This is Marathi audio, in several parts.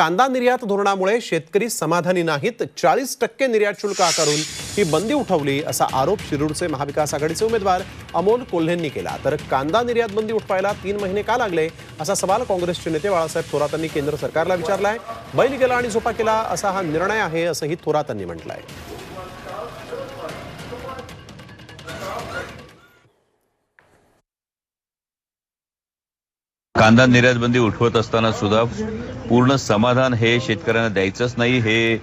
कांदा निर्यात धोरणामुळे शेतकरी समाधानी नाहीत. चाळीस टक्के निर्यात शुल्क आकारून ही बंदी उठवली असा आरोप शिरूरचे महाविकास आघाडीचे उमेदवार अमोल कोल्हेंनी केला. तर कांदा निर्यात बंदी उठवायला तीन महिने का लागले असा सवाल काँग्रेसचे नेते बाळासाहेब थोरातांनी केंद्र सरकारला विचारलाय. बैल गेला आणि झोपा केला असा हा निर्णय आहे असंही थोरातांनी म्हटलंय. कांदा निर्यात बंदी उठवत असताना सुद्धा पूर्ण समाधान हे शेतकऱ्यांना द्यायचंच नाही. हे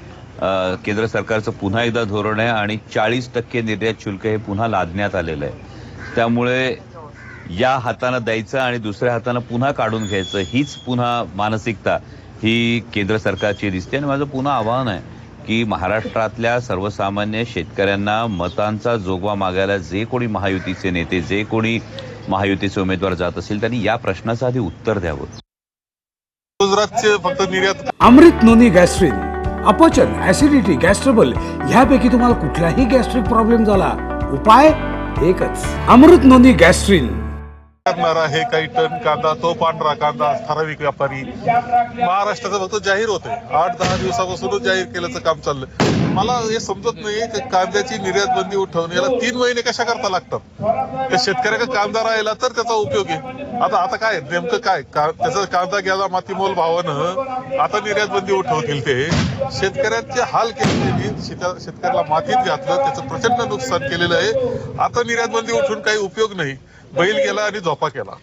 केंद्र सरकारचं पुन्हा एकदा धोरण आहे आणि चाळीस टक्के निर्यात शुल्क हे पुन्हा लादण्यात आलेलं आहे. त्यामुळे या हातानं द्यायचं आणि दुसऱ्या हातानं पुन्हा काढून घ्यायचं हीच पुन्हा मानसिकता ही केंद्र सरकारची दिसते. आणि माझं पुन्हा आवाहन आहे की महाराष्ट्रातल्या सर्वसामान्य शेतकऱ्यांना मतांचा जोगवा मागायला जे कोणी महायुतीचे नेते जे कोणी महायुतीचे उमेदवार जात असतील त्यांनी या प्रश्नाचं आधी उत्तर द्यावं. गुजरातचे फक्त निर्यात अमृत नोनी गॅस्ट्रिन अपचन ऍसिडिटी गॅस्ट्रबल ह्यापैकी तुम्हाला कुठलाही गॅस्ट्रिक प्रॉब्लेम झाला उपाय एकच. अमृत नोनी गॅस्ट्रिन करणार हे काही टन कांदा तो पांढरा कांदा ठराविक व्यापारी महाराष्ट्राचं फक्त जाहीर होते आठ दहा दिवसापासूनच जाहीर केल्याचं काम चाललंय. मला हे समजत नाही की कांद्याची निर्यात बंदी उठवून याला तीन महिने कशा करता लागतात? त्या शेतकऱ्याचा कांदा राहिला तर त्याचा उपयोग आहे. आता आता काय नेमकं काय? का- त्याचा कांदा गेला मातीमोल भावानं आता निर्यात बंदी उठवतील ते. शेतकऱ्यांचे हाल केलेले शेतकऱ्याला मातीत घातलं त्याचं प्रचंड नुकसान केलेलं आहे. आता निर्यात बंदी उठून काही उपयोग नाही. बैल गेला आणि झोपा केला.